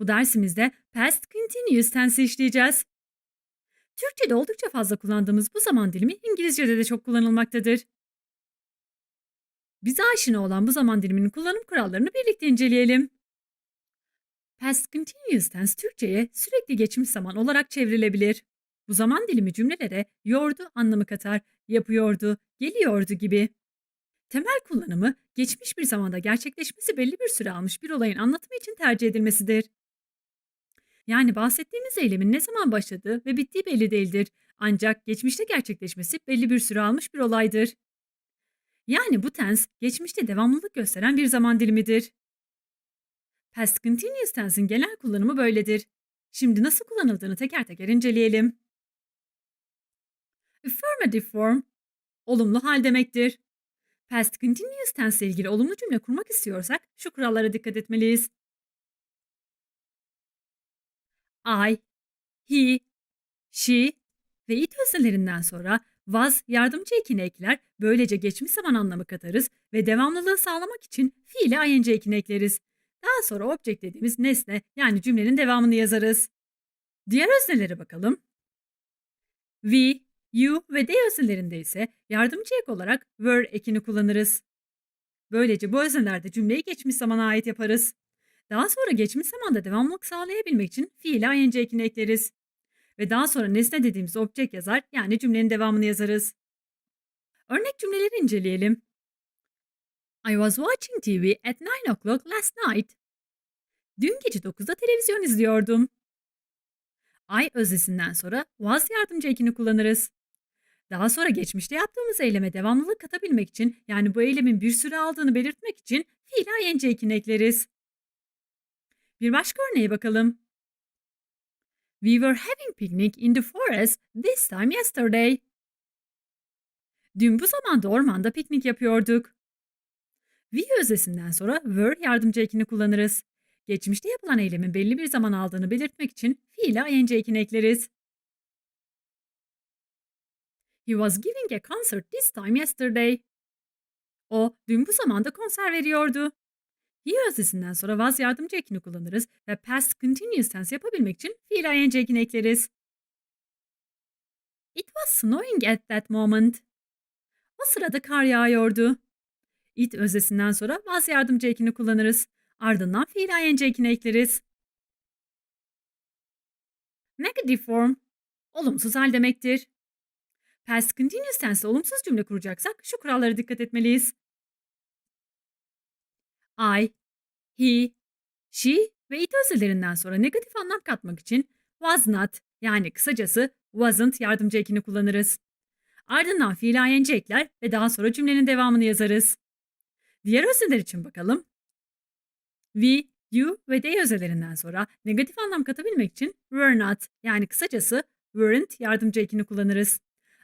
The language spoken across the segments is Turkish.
Bu dersimizde past continuous tense işleyeceğiz. Türkçe'de oldukça fazla kullandığımız bu zaman dilimi İngilizce'de de çok kullanılmaktadır. Bize aşina olan bu zaman diliminin kullanım kurallarını birlikte inceleyelim. Past continuous tense Türkçe'ye sürekli geçmiş zaman olarak çevrilebilir. Bu zaman dilimi cümlelere yordu anlamı katar, yapıyordu, geliyordu gibi. Temel kullanımı geçmiş bir zamanda gerçekleşmesi belli bir süre almış bir olayın anlatımı için tercih edilmesidir. Yani bahsettiğimiz eylemin ne zaman başladığı ve bittiği belli değildir. Ancak geçmişte gerçekleşmesi belli bir süre almış bir olaydır. Yani bu tense geçmişte devamlılık gösteren bir zaman dilimidir. Past continuous tense'in genel kullanımı böyledir. Şimdi nasıl kullanıldığını teker teker inceleyelim. Affirmative form, olumlu hal demektir. Past continuous tense ile ilgili olumlu cümle kurmak istiyorsak şu kurallara dikkat etmeliyiz. I, he, she ve it öznelerinden sonra was yardımcı ekini ekler, böylece geçmiş zaman anlamı katarız ve devamlılığı sağlamak için fiili ing ekini ekleriz. Daha sonra object dediğimiz nesne yani cümlenin devamını yazarız. Diğer öznelere bakalım. We, you ve they öznelerinde ise yardımcı ek olarak were ekini kullanırız. Böylece bu öznelerde cümleyi geçmiş zamana ait yaparız. Daha sonra geçmiş zamanda devamlılık sağlayabilmek için fiili ing ekini ekleriz. Ve daha sonra nesne dediğimiz object yazar yani cümlenin devamını yazarız. Örnek cümleleri inceleyelim. I was watching TV at 9 o'clock last night. Dün gece 9'da televizyon izliyordum. I öznesinden sonra was yardımcı ekini kullanırız. Daha sonra geçmişte yaptığımız eyleme devamlılık katabilmek için yani bu eylemin bir süre aldığını belirtmek için fiili ing ekini ekleriz. Bir başka örneğe bakalım. We were having picnic in the forest this time yesterday. Dün bu zamanda ormanda piknik yapıyorduk. We öznesinden sonra were yardımcı ekini kullanırız. Geçmişte yapılan eylemin belli bir zaman aldığını belirtmek için fiili ing ekini ekleriz. He was giving a concert this time yesterday. O dün bu zamanda konser veriyordu. He öznesinden sonra was yardımcı ekini kullanırız ve past continuous tense yapabilmek için fiil ing ekini ekleriz. It was snowing at that moment. O sırada kar yağıyordu. It öznesinden sonra was yardımcı ekini kullanırız. Ardından fiil ing ekini ekleriz. Negative form, olumsuz hal demektir. Past continuous tense olumsuz cümle kuracaksak şu kurallara dikkat etmeliyiz. I, he, she ve it özelerinden sonra negatif anlam katmak için was not yani kısacası wasn't yardımcı ekini kullanırız. Ardından fiil ing ekler ve daha sonra cümlenin devamını yazarız. Diğer özeler için bakalım. We, you ve they özelerinden sonra negatif anlam katabilmek için were not yani kısacası weren't yardımcı ekini kullanırız.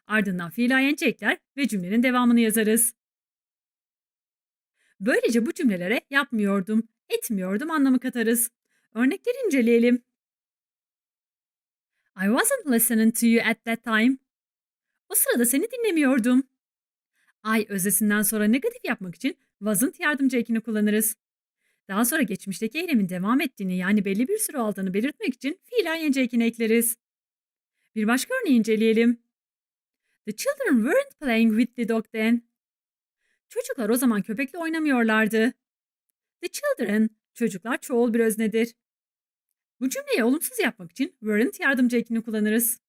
Ardından fiil ing ekler ve cümlenin devamını yazarız. Böylece bu cümlelere yapmıyordum, etmiyordum anlamı katarız. Örnekleri inceleyelim. I wasn't listening to you at that time. O sırada seni dinlemiyordum. I öznesinden sonra negatif yapmak için wasn't yardımcı ekini kullanırız. Daha sonra geçmişteki eylemin devam ettiğini yani belli bir süre aldığını belirtmek için fiil ing ekini ekleriz. Bir başka örneği inceleyelim. The children weren't playing with the dog then. Çocuklar o zaman köpekle oynamıyorlardı. The children, çocuklar çoğul bir öznedir. Bu cümleyi olumsuz yapmak için weren't yardımcı ekini kullanırız.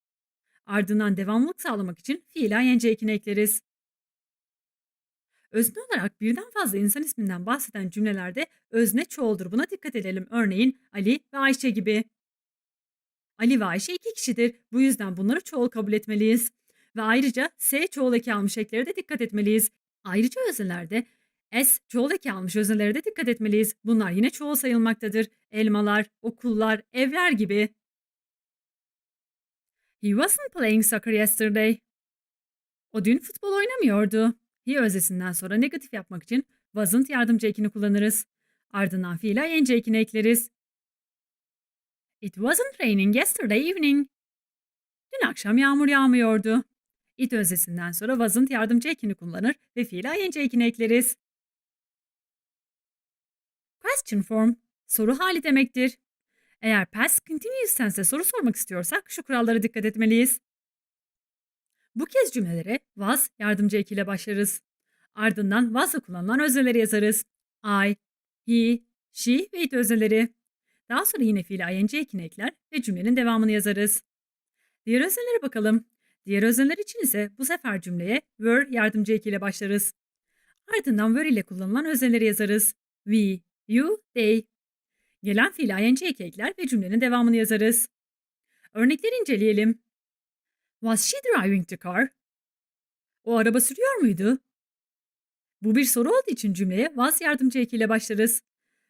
Ardından devamlılık sağlamak için fiil ing ekini ekleriz. Özne olarak birden fazla insan isminden bahseden cümlelerde özne çoğuldur. Buna dikkat edelim. Örneğin Ali ve Ayşe gibi. Ali ve Ayşe iki kişidir. Bu yüzden bunları çoğul kabul etmeliyiz. Ve ayrıca S çoğul eki almış eklere de dikkat etmeliyiz. Ayrıca öznelerde S çoğul eki almış öznelere de dikkat etmeliyiz. Bunlar yine çoğul sayılmaktadır. Elmalar, okullar, evler gibi. He wasn't playing soccer yesterday. O dün futbol oynamıyordu. He öznesinden sonra negatif yapmak için wasn't yardımcı ekini kullanırız. Ardından fiil ing ekini ekleriz. It wasn't raining yesterday evening. Dün akşam yağmur yağmıyordu. It öznesinden sonra wasn't yardımcı ekini kullanır ve fiil ing ekini ekleriz. Question form, soru hali demektir. Eğer past continuous tense'e soru sormak istiyorsak şu kurallara dikkat etmeliyiz. Bu kez cümlelere was yardımcı eki ile başlarız. Ardından was'la kullanılan özneleri yazarız. I, he, she ve it özneleri. Daha sonra yine fiili ing ekini ekler ve cümlenin devamını yazarız. Diğer öznelere bakalım. Diğer özneler için ise bu sefer cümleye were yardımcı eki ile başlarız. Ardından were ile kullanılan özneleri yazarız. We, you, they. Gelen fiili ing eki ekler ve cümlenin devamını yazarız. Örnekleri inceleyelim. Was she driving the car? O araba sürüyor muydu? Bu bir soru olduğu için cümleye was yardımcı ekiyle başlarız.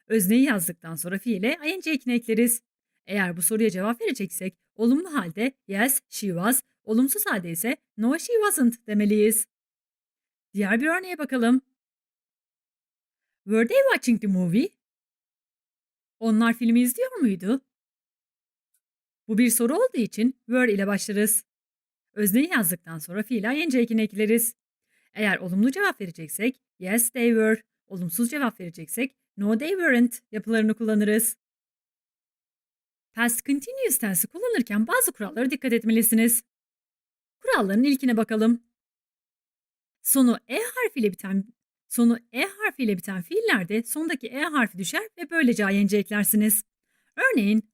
Özneyi yazdıktan sonra fiile ing ekini ekleriz. Eğer bu soruya cevap vereceksek olumlu halde yes she was, olumsuz halde ise no she wasn't demeliyiz. Diğer bir örneğe bakalım. Were they watching the movie? Onlar filmi izliyor muydu? Bu bir soru olduğu için were ile başlarız. Özneyi yazdıktan sonra fiile ing ekini ekleriz. Eğer olumlu cevap vereceksek yes they were, olumsuz cevap vereceksek no they weren't yapılarını kullanırız. Past continuous tense'i kullanırken bazı kurallara dikkat etmelisiniz. Kuralların ilkine bakalım. Sonu e harfiyle biten sonu e harfiyle biten fiillerde sondaki e harfi düşer ve böylece ing eklersiniz. Örneğin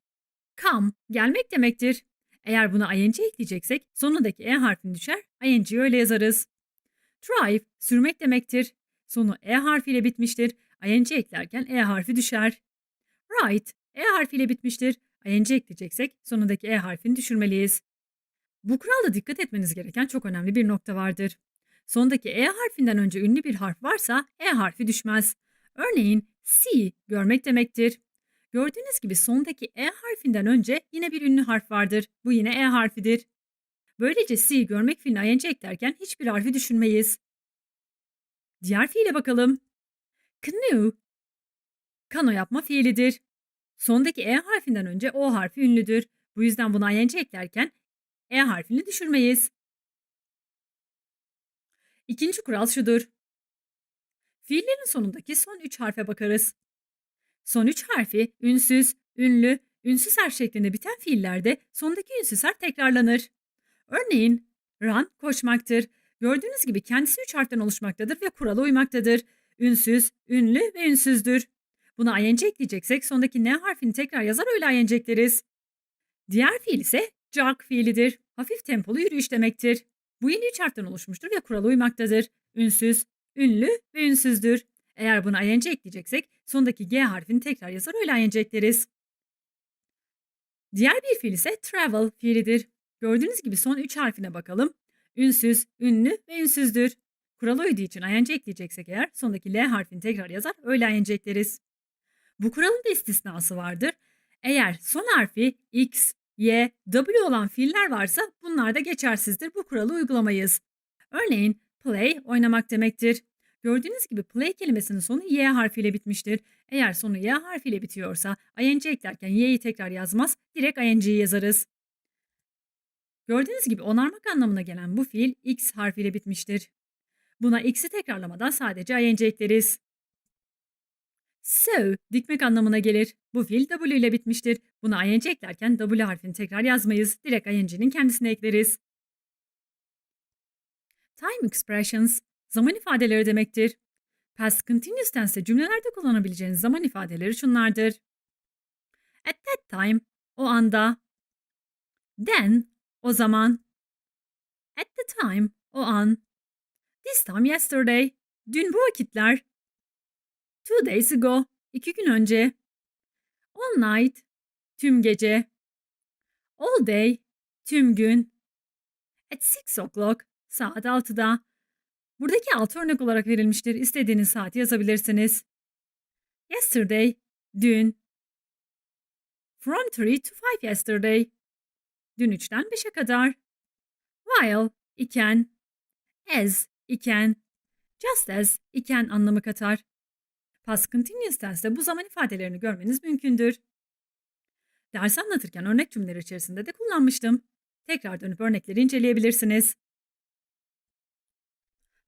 come gelmek demektir. Eğer buna ing ekleyeceksek sonundaki e harfini düşer, ing öyle yazarız. Drive sürmek demektir. Sonu e harfiyle bitmiştir. ing eklerken e harfi düşer. Write e harfiyle bitmiştir. ing ekleyeceksek sonundaki e harfini düşürmeliyiz. Bu kuralda dikkat etmeniz gereken çok önemli bir nokta vardır. Sondaki e harfinden önce ünlü bir harf varsa e harfi düşmez. Örneğin see görmek demektir. Gördüğünüz gibi sondaki e harfinden önce yine bir ünlü harf vardır. Bu yine e harfidir. Böylece see görmek fiiline ing eklerken hiçbir harfi düşünmeyiz. Diğer fiile bakalım. Canoe. Kano yapma fiilidir. Sondaki e harfinden önce o harfi ünlüdür. Bu yüzden buna ing eklerken e harfini düşürmeyiz. İkinci kural şudur. Fiillerin sonundaki son üç harfe bakarız. Son üç harfi ünsüz, ünlü, ünsüz er şeklinde biten fiillerde sondaki ünsüz er tekrarlanır. Örneğin run koşmaktır. Gördüğünüz gibi kendisi üç harften oluşmaktadır ve kurala uymaktadır. Ünsüz, ünlü ve ünsüzdür. Buna ing ekleyeceksek sondaki n harfini tekrar yazar öyle ing ekleriz. Diğer fiil ise jog fiilidir. Hafif tempolu yürüyüş demektir. Bu yine üç harften oluşmuştur ve kurala uymaktadır. Ünsüz, ünlü ve ünsüzdür. Eğer buna ing ekleyeceksek sondaki g harfini tekrar yazar öyle ing ekleriz. Diğer bir fiil ise travel fiilidir. Gördüğünüz gibi son üç harfine bakalım. Ünsüz, ünlü ve ünsüzdür. Kurala uyduğu için ing ekleyeceksek eğer sondaki l harfini tekrar yazar öyle ing ekleriz. Bu kuralın da istisnası vardır. Eğer son harfi x, y, w olan fiiller varsa bunlar da geçersizdir. Bu kuralı uygulamayız. Örneğin play oynamak demektir. Gördüğünüz gibi play kelimesinin sonu y harfiyle bitmiştir. Eğer sonu y harfiyle bitiyorsa ing eklerken y'yi tekrar yazmaz, direkt ing'yi yazarız. Gördüğünüz gibi onarmak anlamına gelen bu fiil x harfiyle bitmiştir. Buna x'i tekrarlamadan sadece ing ekleriz. Sew dikmek anlamına gelir. Bu fiil w ile bitmiştir. Buna ing eklerken w harfini tekrar yazmayız. Direkt ing'nin kendisine ekleriz. Time expressions zaman ifadeleri demektir. Past continuous tense cümlelerde kullanabileceğiniz zaman ifadeleri şunlardır. At that time, o anda. Then, o zaman. At the time, o an. This time yesterday, dün bu vakitler. Two days ago, iki gün önce. All night, tüm gece. All day, tüm gün. At six o'clock, saat altıda. Buradaki altı örnek olarak verilmiştir. İstediğiniz saati yazabilirsiniz. Yesterday, dün. From 3 to 5 yesterday. Dün 3'ten 5'e kadar. While, iken. As, iken. Just as, iken anlamı katar. Past continuous tense'de bu zaman ifadelerini görmeniz mümkündür. Ders anlatırken örnek cümleler içerisinde de kullanmıştım. Tekrar dönüp örnekleri inceleyebilirsiniz.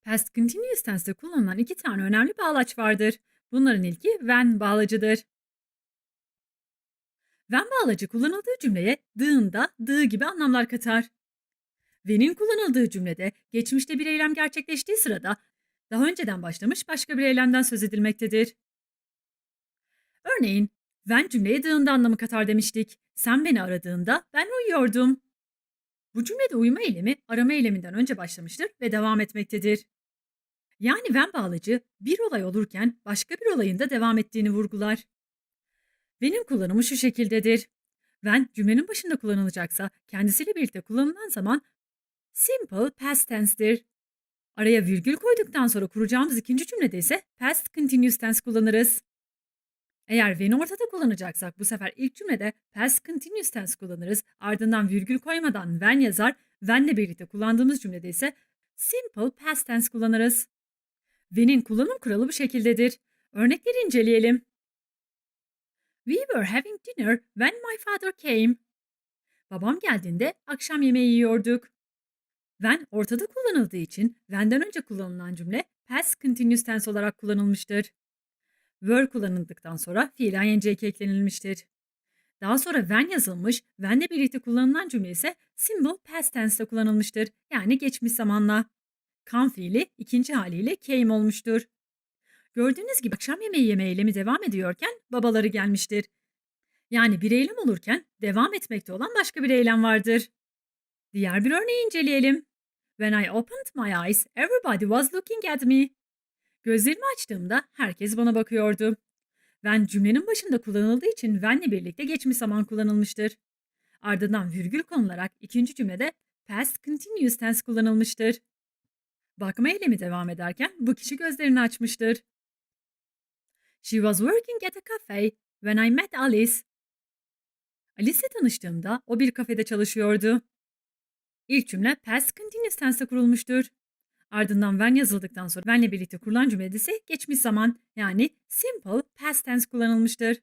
Past continuous tense'de kullanılan iki tane önemli bağlaç vardır. Bunların ilki when bağlacıdır. When bağlacı kullanıldığı cümleye dığında, dığı gibi anlamlar katar. When'in kullanıldığı cümlede geçmişte bir eylem gerçekleştiği sırada daha önceden başlamış başka bir eylemden söz edilmektedir. Örneğin, when cümleye dığında anlamı katar demiştik. Sen beni aradığında ben uyuyordum. Bu cümlede uyuma eylemi arama eyleminden önce başlamıştır ve devam etmektedir. Yani when bağlacı bir olay olurken başka bir olayın da devam ettiğini vurgular. When'in kullanımı şu şekildedir. When cümlenin başında kullanılacaksa kendisiyle birlikte kullanılan zaman simple past tense'dir. Araya virgül koyduktan sonra kuracağımız ikinci cümlede ise past continuous tense kullanırız. Eğer when'i ortada kullanacaksak bu sefer ilk cümlede past continuous tense kullanırız. Ardından virgül koymadan when yazar. When'le birlikte kullandığımız cümlede ise simple past tense kullanırız. When'in kullanım kuralı bu şekildedir. Örnekleri inceleyelim. We were having dinner when my father came. Babam geldiğinde akşam yemeği yiyorduk. When ortada kullanıldığı için when'den önce kullanılan cümle past continuous tense olarak kullanılmıştır. Were kullanıldıktan sonra fiil ing eklenilmiştir. Daha sonra when yazılmış, when'le birlikte kullanılan cümle ise simple past tense'de kullanılmıştır. Yani geçmiş zamanla. Come fiili ikinci haliyle came olmuştur. Gördüğünüz gibi akşam yemeği yeme eylemi devam ediyorken babaları gelmiştir. Yani bir eylem olurken devam etmekte olan başka bir eylem vardır. Diğer bir örneği inceleyelim. When I opened my eyes, everybody was looking at me. Gözlerimi açtığımda herkes bana bakıyordu. When cümlenin başında kullanıldığı için when'le birlikte geçmiş zaman kullanılmıştır. Ardından virgül konularak ikinci cümlede past continuous tense kullanılmıştır. Bakma eylemi devam ederken bu kişi gözlerini açmıştır. She was working at a cafe when I met Alice. Alice'le tanıştığımda o bir kafede çalışıyordu. İlk cümle past continuous tense'de kurulmuştur. Ardından when yazıldıktan sonra when'le birlikte kurulan cümlede ise geçmiş zaman yani simple past tense kullanılmıştır.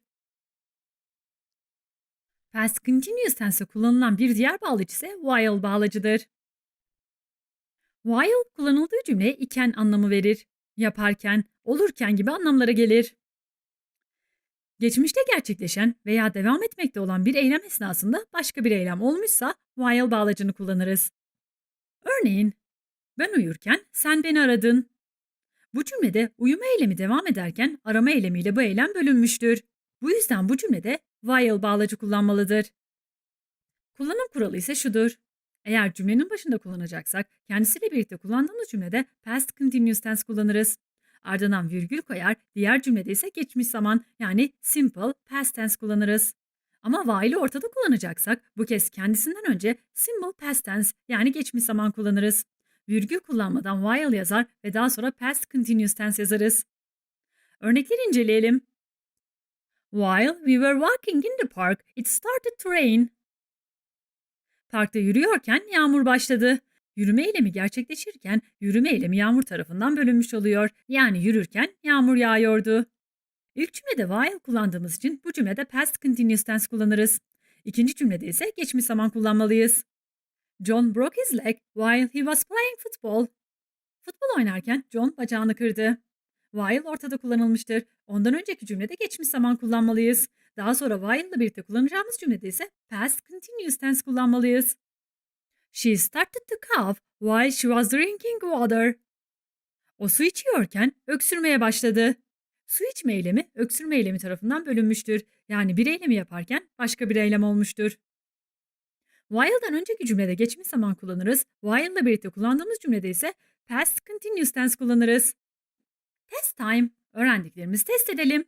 Past continuous tense'de kullanılan bir diğer bağlaç ise while bağlacıdır. While kullanıldığı cümleye iken anlamı verir. Yaparken, olurken gibi anlamlara gelir. Geçmişte gerçekleşen veya devam etmekte olan bir eylem esnasında başka bir eylem olmuşsa while bağlacını kullanırız. Örneğin, ben uyurken sen beni aradın. Bu cümlede uyuma eylemi devam ederken arama eylemiyle bu eylem bölünmüştür. Bu yüzden bu cümlede while bağlacı kullanmalıdır. Kullanım kuralı ise şudur. Eğer cümlenin başında kullanacaksak kendisiyle birlikte kullandığımız cümlede past continuous tense kullanırız. Ardından virgül koyar, diğer cümlede ise geçmiş zaman yani simple past tense kullanırız. Ama while'ı ortada kullanacaksak bu kez kendisinden önce simple past tense yani geçmiş zaman kullanırız. Virgül kullanmadan while yazar ve daha sonra past continuous tense yazarız. Örnekleri inceleyelim. While we were walking in the park, it started to rain. Parkta yürüyorken yağmur başladı. Yürüme eylemi gerçekleşirken yürüme eylemi yağmur tarafından bölünmüş oluyor. Yani yürürken yağmur yağıyordu. İlk cümlede while kullandığımız için bu cümlede past continuous tense kullanırız. İkinci cümlede ise geçmiş zaman kullanmalıyız. John broke his leg while he was playing football. Futbol oynarken John bacağını kırdı. While ortada kullanılmıştır. Ondan önceki cümlede geçmiş zaman kullanmalıyız. Daha sonra while ile birlikte kullanacağımız cümlede ise past continuous tense kullanmalıyız. She started to cough while she was drinking water. O su içiyorken öksürmeye başladı. Su içme eylemi öksürme eylemi tarafından bölünmüştür. Yani bir eylemi yaparken başka bir eylem olmuştur. While'dan önceki cümlede geçmiş zaman kullanırız. While ile birlikte kullandığımız cümlede ise past continuous tense kullanırız. Test time. Öğrendiklerimizi test edelim.